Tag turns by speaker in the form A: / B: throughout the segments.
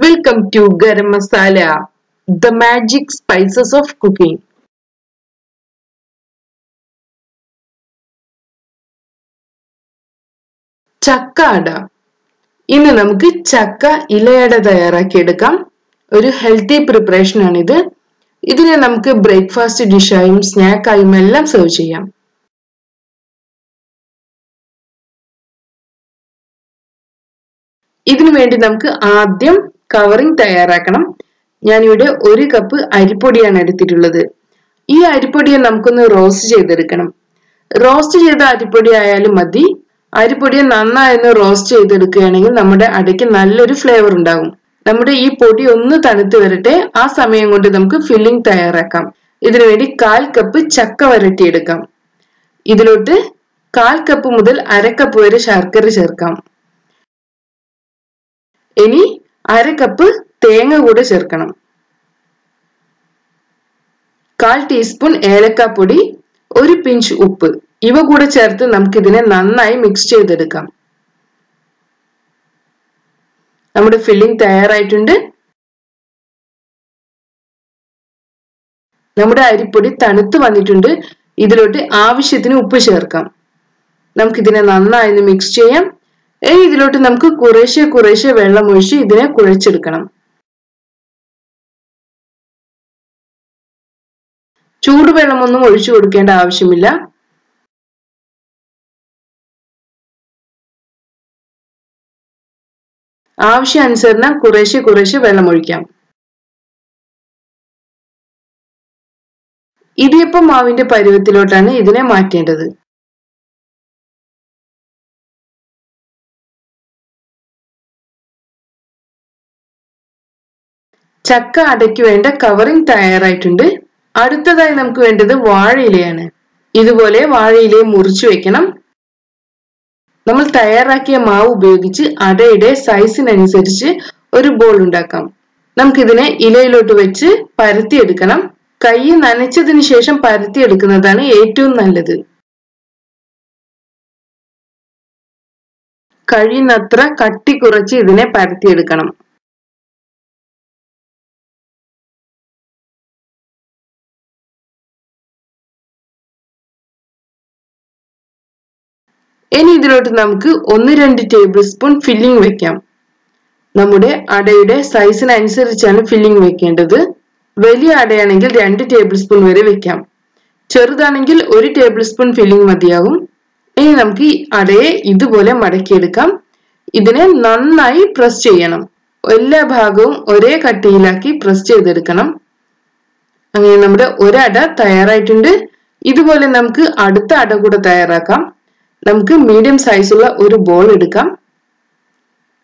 A: Welcome to garam masala the magic spices of cooking ചക്ക അട ഇന്ന് നമുക്ക് ചക്ക ഇലയട തയ്യാറാക്കിയെടുക്കാം ഒരു ഹെൽത്തി പ്രിപ്പറേഷൻ ആണ് ഇത് ഇതിനെ നമുക്ക് ബ്രേക്ക്ഫാസ്റ്റ് ഡിഷായും സ്നാക്കായും എല്ലാം സെർവ് ചെയ്യാം. ഇതിനു വേണ്ടി നമുക്ക് ആദ്യം കവറിംഗ് തയ്യാറാക്കണം. ഞാനിവിടെ ഒരു കപ്പ് അരിപ്പൊടിയാണ് എടുത്തിട്ടുള്ളത്. ഈ അരിപ്പൊടിയെ നമുക്കൊന്ന് റോസ്റ്റ് ചെയ്തെടുക്കണം. റോസ്റ്റ് ചെയ്ത അരിപ്പൊടി ആയാലും മതി. അരിപ്പൊടിയെ നന്നായൊന്ന് റോസ്റ്റ് ചെയ്തെടുക്കുകയാണെങ്കിൽ നമ്മുടെ അടയ്ക്ക് നല്ലൊരു ഫ്ലേവർ ഉണ്ടാകും. നമ്മുടെ ഈ പൊടി ഒന്ന് തണുത്ത് വരട്ടെ. ആ സമയം കൊണ്ട് നമുക്ക് ഫില്ലിംഗ് തയ്യാറാക്കാം. ഇതിനുവേണ്ടി കാൽ കപ്പ് ചക്ക വരട്ടിയെടുക്കാം. ഇതിലോട്ട് കാൽ കപ്പ് മുതൽ അരക്കപ്പ് കപ്പ് വരെ ശർക്കര ചേർക്കാം. ഇനി അര കപ്പ് തേങ്ങ കൂടെ ചേർക്കണം. കാൽ ടീസ്പൂൺ ഏലക്കാപ്പൊടി ഒരു പിഞ്ച് ഉപ്പ്. ഇവ കൂടെ ചേർത്ത് നമുക്കിതിനെ നന്നായി മിക്സ് ചെയ്തെടുക്കാം. നമ്മുടെ ഫില്ലിംഗ് തയ്യാറായിട്ടുണ്ട്. നമ്മുടെ അരിപ്പൊടി തണുത്ത് വന്നിട്ടുണ്ട്. ഇതിലോട്ട് ആവശ്യത്തിന് ഉപ്പ് ചേർക്കാം. നമുക്കിതിനെ നന്നായി മിക്സ് ചെയ്യാം. ഇനി ഇതിലോട്ട് നമുക്ക് കുറേശ്ശെ കുറേശ്ശെ വെള്ളം ഒഴിച്ച് ഇതിനെ കുഴച്ചെടുക്കണം. ചൂടുവെള്ളമൊന്നും ഒഴിച്ചു കൊടുക്കേണ്ട ആവശ്യമില്ല. ആവശ്യാനുസരണം കുറേശ്ശെ കുറേശ്ശെ വെള്ളം ഒഴിക്കാം. ഇടിയപ്പം മാവിന്റെ പരുവത്തിലോട്ടാണ് ഇതിനെ മാറ്റേണ്ടത്. ചക്ക അടയ്ക്ക് വേണ്ട കവറിംഗ് തയ്യാറായിട്ടുണ്ട്. അടുത്തതായി നമുക്ക് വേണ്ടത് വാഴയിലയാണ് ഇതുപോലെ വാഴയിലയെ മുറിച്ചു വെക്കണം. നമ്മൾ തയ്യാറാക്കിയ മാവ് ഉപയോഗിച്ച് അടയുടെ സൈസിനനുസരിച്ച് ഒരു ബോൾ ഉണ്ടാക്കാം. നമുക്കിതിനെ ഇലയിലോട്ട് വെച്ച് പരത്തിയെടുക്കണം. കൈ നനച്ചതിന് ശേഷം പരത്തിയെടുക്കുന്നതാണ് ഏറ്റവും നല്ലത്. കഴിയുന്നത്ര കട്ടി കുറച്ച് ഇതിനെ പരത്തിയെടുക്കണം. ഇനി ഇതിലോട്ട് നമുക്ക് ഒന്ന് രണ്ട് ടേബിൾ സ്പൂൺ ഫില്ലിംഗ് വെക്കാം. നമ്മുടെ അടയുടെ സൈസിനനുസരിച്ചാണ് ഫില്ലിംഗ് വെക്കേണ്ടത്. വലിയ അടയാണെങ്കിൽ രണ്ട് ടേബിൾ സ്പൂൺ വരെ വെക്കാം. ചെറുതാണെങ്കിൽ ഒരു ടേബിൾ സ്പൂൺ ഫില്ലിംഗ് മതിയാകും. ഇനി നമുക്ക് ഈ അടയെ ഇതുപോലെ മടക്കിയെടുക്കാം. ഇതിനെ നന്നായി പ്രസ് ചെയ്യണം. എല്ലാ ഭാഗവും ഒരേ കട്ടിയിലാക്കി പ്രസ് ചെയ്തെടുക്കണം. അങ്ങനെ നമ്മുടെ ഒരട തയ്യാറായിട്ടുണ്ട്. ഇതുപോലെ നമുക്ക് അടുത്ത അട കൂടെ തയ്യാറാക്കാം. നമുക്ക് മീഡിയം സൈസുള്ള ഒരു ബോൾ എടുക്കാം.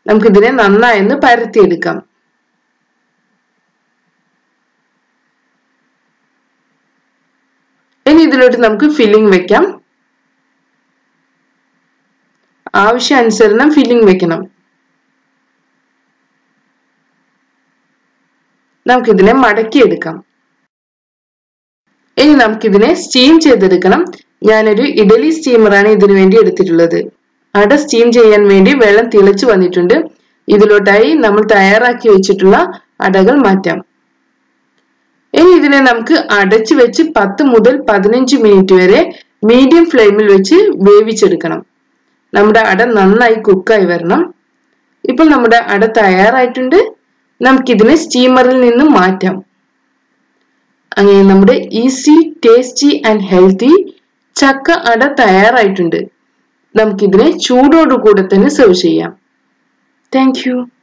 A: നമുക്കിതിനെ നന്നായി ഒന്ന് പരത്തിയെടുക്കാം. ഇനി ഇതിലോട്ട് നമുക്ക് ഫില്ലിംഗ് വെക്കാം. ആവശ്യാനുസരണം ഫില്ലിംഗ് വെക്കണം. നമുക്കിതിനെ മടക്കിയെടുക്കാം. ഇനി നമുക്കിതിനെ സ്റ്റീം ചെയ്തെടുക്കണം. ഞാനൊരു ഇഡലി സ്റ്റീമറാണ് ഇതിനു വേണ്ടി എടുത്തിട്ടുള്ളത്. അട സ്റ്റീം ചെയ്യാൻ വേണ്ടി വെള്ളം തിളച്ചു വന്നിട്ടുണ്ട്. ഇതിലോട്ടായി നമ്മൾ തയ്യാറാക്കി വെച്ചിട്ടുള്ള അടകൾ മാറ്റാം. ഇനി ഇതിനെ നമുക്ക് അടച്ചു വെച്ച് പത്ത് മുതൽ പതിനഞ്ച് മിനിറ്റ് വരെ മീഡിയം ഫ്ലെയിമിൽ വെച്ച് വേവിച്ചെടുക്കണം. നമ്മുടെ അട നന്നായി കുക്കായി വരണം. ഇപ്പോൾ നമ്മുടെ അട തയ്യാറായിട്ടുണ്ട്. നമുക്കിതിനെ സ്റ്റീമറിൽ നിന്നും മാറ്റാം. അങ്ങനെ നമ്മുടെ ഈസി ടേസ്റ്റി ആൻഡ് ഹെൽത്തി ചക്ക അട തയ്യാറായിട്ടുണ്ട്. നമുക്കിതിനെ ചൂടോടുകൂടെ തന്നെ സെർവ് ചെയ്യാം. താങ്ക്